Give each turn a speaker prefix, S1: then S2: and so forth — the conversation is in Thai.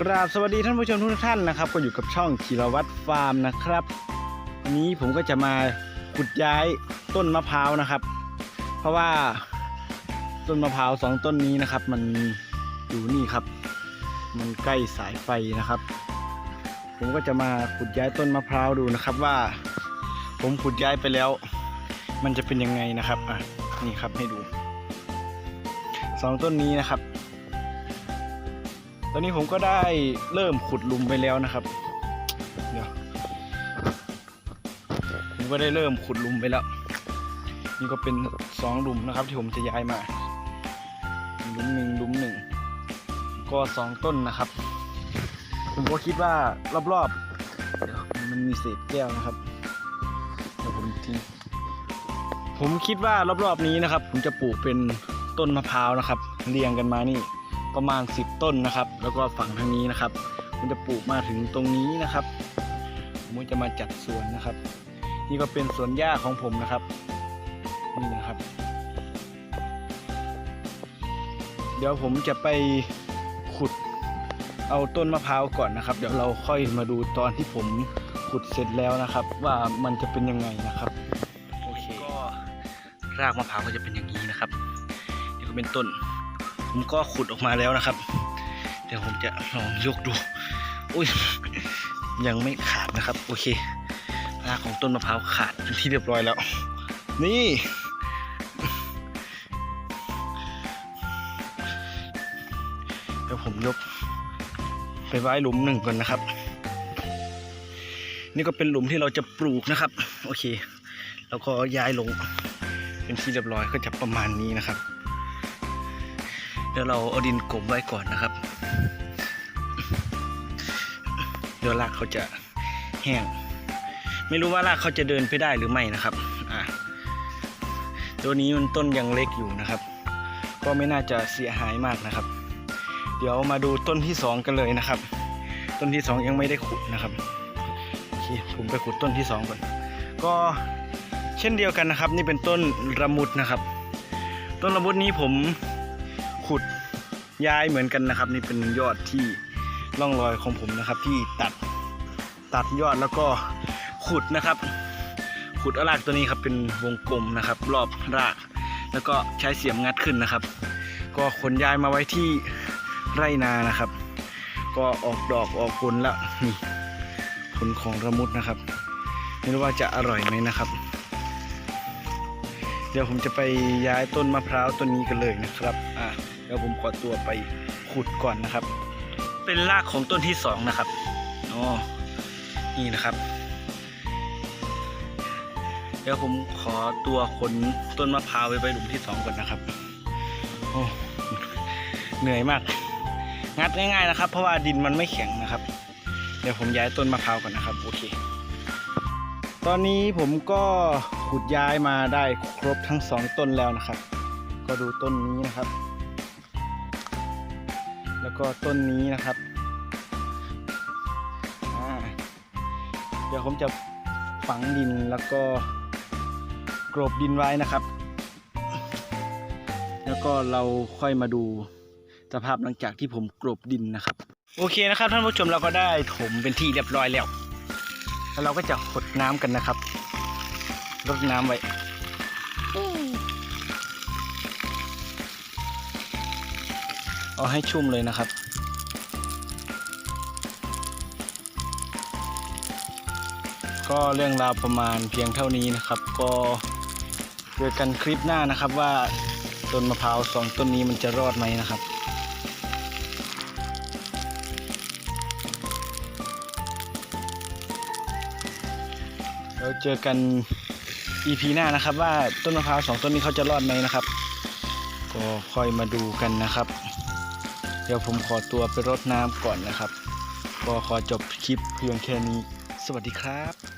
S1: กราบสวัสดีท่านผู้ชมทุกท่านนะครับ ก็อยู่กับช่องธีรวัตรฟาร์มนะครับวันนี้ผมก็จะมาขุดย้ายต้นมะพร้าวนะครับ เพราะว่าต้นมะพร้าวสองต้นนี้นะครับ มันอยู่นี่ครับ มันใกล้สายไฟนะครับ ผมก็จะมาขุดย้ายต้นมะพร้าวดูนะครับว่า ผมขุดย้ายไปแล้ว มันจะเป็นยังไงนะครับอะนี่ครับให้ดูสองต้นนี้นะครับ ตอนนี้ผมก็ได้เริ่มขุดลุมไปแล้วนะครับ เดี๋ยวผมก็ได้เริ่มขุดลุมไปแล้ว นี่ก็เป็นสองลุมนะครับ ที่ผมจะย้ายมาลุมหนึ่งลุมหนึ่งก็สองต้นนะครับ ผมก็คิดว่ารอบๆเดี๋ยวมันมีเศษแก้วนะครับเดี๋ยวผมทิ้งผมคิดว่ารอบๆนี้นะครับ ผมจะปลูกเป็นต้นมะพร้าวนะครับ เรียงกันมานี่ ประมาณ 10 ต้นนะครับ แล้วก็ฝั่งทางนี้นะครับผมจะปลูกมาถึงตรงนี้นะครับผมจะมาจัดสวนนะครับ นี่ก็เป็นสวนหญ้าของผมนะครับนี่นะครับ เดี๋ยวผมจะไปขุดเอาต้นมะพร้าวก่อนนะครับ เดี๋ยวเราค่อยมาดูตอนที่ผมขุดเสร็จแล้วนะครับ ว่ามันจะเป็นยังไงนะครับโอเคก็รากมะพร้าวก็จะเป็นอย่างนี้นะครับนี่ก็เป็นต้น ผมก็ขุดออกมาแล้วนะครับ เดี๋ยวผมจะลองยกดูอุ้ยยังไม่ขาดนะครับ โอเครากของต้นมะพร้าวขาดเป็นที่เรียบร้อยแล้ว นี่เดี๋ยวผมยก ไปไว้หลุมหนึ่งก่อนนะครับ นี่ก็เป็นหลุมที่เราจะปลูกนะครับ โอเค แล้วก็ย้ายลง เป็นที่เรียบร้อยก็จะประมาณนี้นะครับ เดี๋ยวเราเอาดินกลบไว้ก่อนนะครับ เดี๋ยวรากเขาจะแห้ง ไม่รู้ว่ารากเขาจะเดินไปได้หรือไม่นะครับ อ่าตัวนี้มันต้นยังเล็กอยู่นะครับ ก็ไม่น่าจะเสียหายมากนะครับ เดี๋ยวมาดูต้นที่สองกันเลยนะครับ ต้นที่สองยังไม่ได้ขุดนะครับโอเคผมไปขุดต้นที่สองก่อน ก็เช่นเดียวกันนะครับ นี่เป็นต้นระมุดนะครับ ต้นระมุดนี้ผม ขุดย้ายเหมือนกันนะครับ นี่เป็นยอดที่ร่องรอยของผมนะครับ ที่ตัดตัดยอดแล้วก็ขุดนะครับ ขุดอรากตัวนี้ครับเป็นวงกลมนะครับ รอบราก แล้วก็ใช้เสียมงัดขึ้นนะครับ ก็ขนย้ายมาไว้ที่ไร่นานะครับ ก็ออกดอกออกผลแล้วนี่ผลของระมุดนะครับ ไม่รู้ว่าจะอร่อยไหมนะครับ เดี๋ยวผมจะไปย้ายต้นมะพร้าวต้นนี้กันเลยนะครับ อะเดี๋ยวผมขอตัวไปขุดก่อนนะครับ เป็นรากของต้นที่สองนะครับอ๋อนี่นะครับ เดี๋ยวผมขอตัวขนต้นมะพร้าวไปไว้หลุมที่สองก่อนนะครับ โอ้เหนื่อยมาก งัดง่ายๆนะครับ เพราะว่าดินมันไม่แข็งนะครับ เดี๋ยวผมย้ายต้นมะพร้าวก่อนนะครับ โอเค ตอนนี้ผมก็ขุดย้ายมาได้ครบทั้งสองต้นแล้วนะครับ ก็ดูต้นนี้นะครับ แล้วก็ต้นนี้นะครับ เดี๋ยวผมจะฝังดินแล้วก็กรบดินไว้นะครับ แล้วก็เราค่อยมาดูสภาพหลังจากที่ผมกรบดินนะครับ โอเคนะครับท่านผู้ชมเราก็ได้ถมเป็นที่เรียบร้อยแล้ว แล้วเราก็จะหด น้ำกันนะครับรดน้ำไว้เอาให้ชุ่มเลยนะครับ ก็เรื่องราวประมาณเพียงเท่านี้นะครับ ก็เจอกันคลิปหน้านะครับว่าต้นมะพร้าวสองต้นนี้มันจะรอดไหมนะครับ เราเจอกัน EP หน้านะครับ ว่าต้นมะพร้าวสองต้นนี้เขาจะรอดไหมนะครับ ก็ค่อยมาดูกันนะครับ เดี๋ยวผมขอตัวไปรดน้ำก่อนนะครับ ก็ขอจบคลิปเพียงแค่นี้ สวัสดีครับ